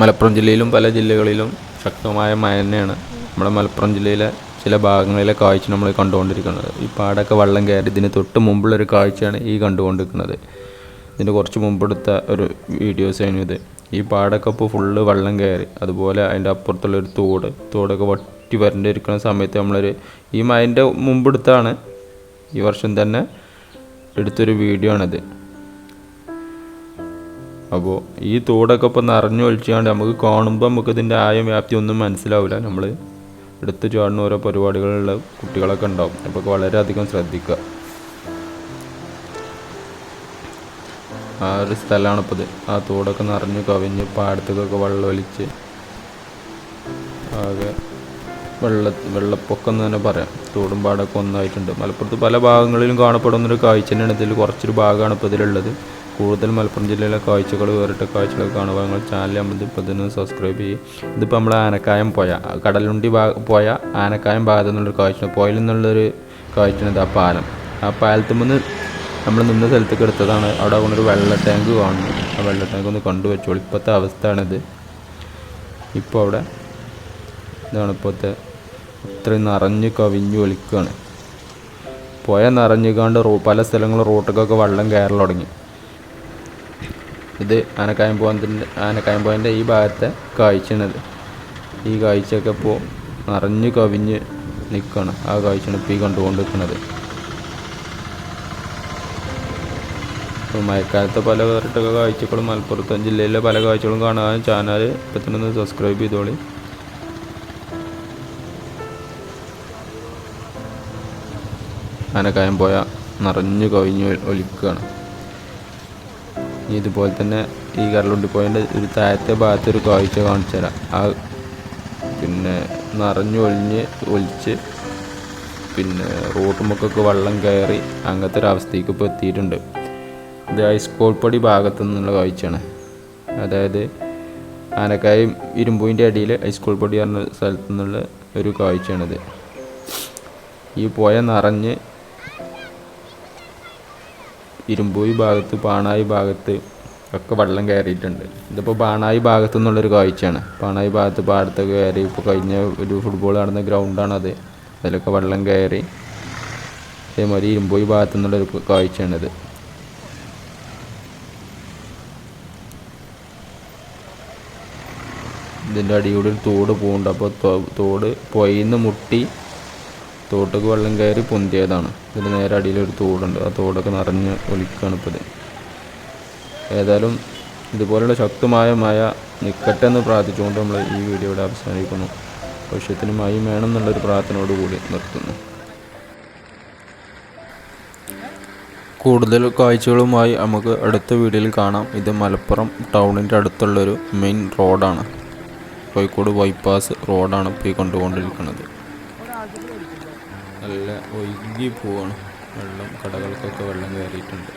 മലപ്പുറം ജില്ലയിലും പല ജില്ലകളിലും ശക്തമായ മഴ തന്നെയാണ്. നമ്മുടെ മലപ്പുറം ജില്ലയിലെ ചില ഭാഗങ്ങളിലെ കാഴ്ച നമ്മൾ കണ്ടുകൊണ്ടിരിക്കുന്നത്. ഈ പാടൊക്കെ വള്ളം കയറി ഇതിന് തൊട്ട് മുമ്പുള്ളൊരു കാഴ്ചയാണ് ഈ കണ്ടുകൊണ്ടിരിക്കുന്നത്. ഇതിന് കുറച്ച് മുമ്പെടുത്ത ഒരു വീഡിയോസ് ആയിരുന്നു ഇത്. ഈ പാടൊക്കെ ഇപ്പോൾ ഫുള്ള് വെള്ളം കയറി അതുപോലെ അതിന്റെ അപ്പുറത്തുള്ളൊരു തോട് തോടൊക്കെ വറ്റി വരണ്ടിരിക്കുന്ന സമയത്ത് നമ്മളൊരു ഈ മഴന്റെ മുമ്പെടുത്താണ് ഈ വർഷം തന്നെ എടുത്തൊരു വീഡിയോ ആണിത്. അപ്പോൾ ഈ തോടൊക്കെ ഇപ്പോൾ നിറഞ്ഞു ഒഴിച്ചുകൊണ്ട് നമുക്ക് കാണുമ്പോൾ നമുക്ക് ഇതിന്റെ ആയം വ്യാപ്തി ഒന്നും മനസ്സിലാവില്ല. നമ്മൾ എടുത്ത് ചാടുന്ന ഓരോ പരിപാടികളുള്ള കുട്ടികളൊക്കെ ഉണ്ടാവും. അപ്പോൾ വളരെയധികം ശ്രദ്ധിക്കുക. ആ ഒരു സ്ഥലമാണ് ഇപ്പോൾ ഇത്. ആ തോടൊക്കെ നിറഞ്ഞു കവിഞ്ഞ് പാടത്തേക്കൊക്കെ വെള്ളം ഒലിച്ച് ആകെ വെള്ള വെള്ളപ്പൊക്കം എന്ന് തന്നെ പറയാം. തോടും പാടൊക്കെ ഒന്നായിട്ടുണ്ട്. മലപ്പുറത്ത് പല ഭാഗങ്ങളിലും കാണപ്പെടുന്നൊരു കാഴ്ച തന്നെയാണ് ഇതിൽ കുറച്ചൊരു ഭാഗമാണ് ഇപ്പോൾ ഇതിലുള്ളത്. കൂടുതൽ മലപ്പുറം ജില്ലയിലെ കാഴ്ചകൾ വേറിട്ട കാഴ്ചകൾ കാണുക നിങ്ങൾ ചാനൽ നമ്മൾ ഇപ്പോൾ സബ്സ്ക്രൈബ് ചെയ്യും. ഇതിപ്പോൾ നമ്മൾ ആനക്കായം പോയ കടലുണ്ടി ഭാഗ പോയ ആനക്കായം ഭാഗത്തു നിന്നുള്ളൊരു കാഴ്ച പോയിൽ നിന്നുള്ളൊരു കാഴ്ചയാണ് ആ പാലം. ആ പാലത്തിൽ നിന്ന് നമ്മൾ നിന്ന സ്ഥലത്തേക്ക് എടുത്തതാണ്. അവിടെ കൊണ്ടൊരു വെള്ള ടാങ്ക് കാണുന്നു. ആ വെള്ള ടാങ്ക് ഒന്ന് കണ്ടുവച്ചോളൂ ഇപ്പോഴത്തെ അവസ്ഥയാണിത്. ഇപ്പോൾ അവിടെ ഇതാണ് ഇപ്പോഴത്തെ ഇത്രയും നിറഞ്ഞ് കവിഞ്ഞ് ഒലിക്കുകയാണ് പുഴ നിറഞ്ഞുകാണ്ട് റോ പല സ്ഥലങ്ങളും റോട്ടിലൊക്കെ വെള്ളം കയറൽ തുടങ്ങി. ഇത് ആനക്കായം പോയിന്റെ ആനക്കായം ഈ ഭാഗത്തെ കാഴ്ചയാണിത് ഈ കാഴ്ചയൊക്കെ ഇപ്പോൾ നിറഞ്ഞ് കവിഞ്ഞ് നിൽക്കുകയാണ് ആ കാഴ്ചയാണ് ഇപ്പോൾ ഈ കണ്ടുകൊണ്ട് നിൽക്കുന്നത് ഇപ്പോൾ മഴക്കാലത്തെ പല വേറിട്ടൊക്കെ കാഴ്ചകളും മലപ്പുറത്ത് ജില്ലയിലെ പല കാഴ്ചകളും കാണാൻ ചാനൽ ഇപ്പം ഒന്ന് സബ്സ്ക്രൈബ് ചെയ്തോളി. ആനക്കായം പോയ നിറഞ്ഞു കവിഞ്ഞ് ഒലിക്കുകയാണ് ഇതുപോലെ തന്നെ ഈ കരളുണ്ടി പോയതിന്റെ ഒരു താഴത്തെ ഭാഗത്ത് ഒരു കാഴ്ച കാണിച്ചു തരാം. ആ പിന്നെ നിറഞ്ഞു ഒളിഞ്ഞ് ഒലിച്ച് പിന്നെ റോട്ടുമുക്കൊക്കെ വെള്ളം കയറി അങ്ങനത്തെ ഒരു അവസ്ഥയ്ക്ക് ഇപ്പോൾ എത്തിയിട്ടുണ്ട്. ഇത് ഐസ്കോൾപ്പടി ഭാഗത്തു നിന്നുള്ള കാഴ്ചയാണ്. അതായത് ആനക്കായും ഇരുമ്പൂവിന്റെ അടിയിൽ ഐസ്കോൾപ്പടി പറഞ്ഞ സ്ഥലത്തു നിന്നുള്ള ഒരു കാഴ്ചയാണിത്. ഈ പുഴ നിറഞ്ഞ് ഇരുമ്പൂയി ഭാഗത്ത് പാണായി ഭാഗത്ത് ഒക്കെ വെള്ളം കയറിയിട്ടുണ്ട്. ഇതിപ്പോൾ പാണായി ഭാഗത്തു നിന്നുള്ളൊരു കാഴ്ചയാണ്. പാണായി ഭാഗത്ത് പാടത്തൊക്കെ കയറി ഇപ്പോൾ കഴിഞ്ഞ ഒരു ഫുട്ബോൾ നടന്ന ഗ്രൗണ്ടാണത് അതിലൊക്കെ വെള്ളം കയറി അതേമാതിരി ഇരുമ്പൂയി ഭാഗത്തു നിന്നുള്ളൊരു കാഴ്ചയാണിത്. ഇതിന്റെ അടിയോടെ ഒരു തോട് പോകുന്നുണ്ട് അപ്പോൾ തോട് പുഴയിൽ നിന്ന് മുട്ടി തോട്ടക്ക് വെള്ളം കയറി പൊന്തിയതാണ്. ഇതിന് നേരെ അടിയിലൊരു തോടുണ്ട്. ആ തോടൊക്കെ നിറഞ്ഞ് ഒലിക്കുകയാണ് ഇപ്പോൾ ഏതായാലും ഇതുപോലുള്ള ശക്തമായ മഴ നിൽക്കട്ടെ എന്ന് പ്രാർത്ഥിച്ചുകൊണ്ട് നമ്മൾ ഈ വീഡിയോ ഇവിടെ അവസാനിക്കുന്നു. ഭവിഷ്യത്തിന് മഴയും വേണം എന്നുള്ളൊരു പ്രാർത്ഥനയോട് കൂടി നിർത്തുന്നു. കൂടുതൽ കാഴ്ചകളുമായി നമുക്ക് അടുത്ത വീഡിയോയിൽ കാണാം. ഇത് മലപ്പുറം ടൗണിന്റെ അടുത്തുള്ളൊരു മെയിൻ റോഡാണ്. കോഴിക്കോട് ബൈപ്പാസ് റോഡാണ് ഇപ്പോൾ ഈ കണ്ടുകൊണ്ടിരിക്കുന്നത് നല്ല ഒഴുകി പോവാണ്. വെള്ളം കടകൾക്കൊക്കെ വെള്ളം കയറിയിട്ടുണ്ട്.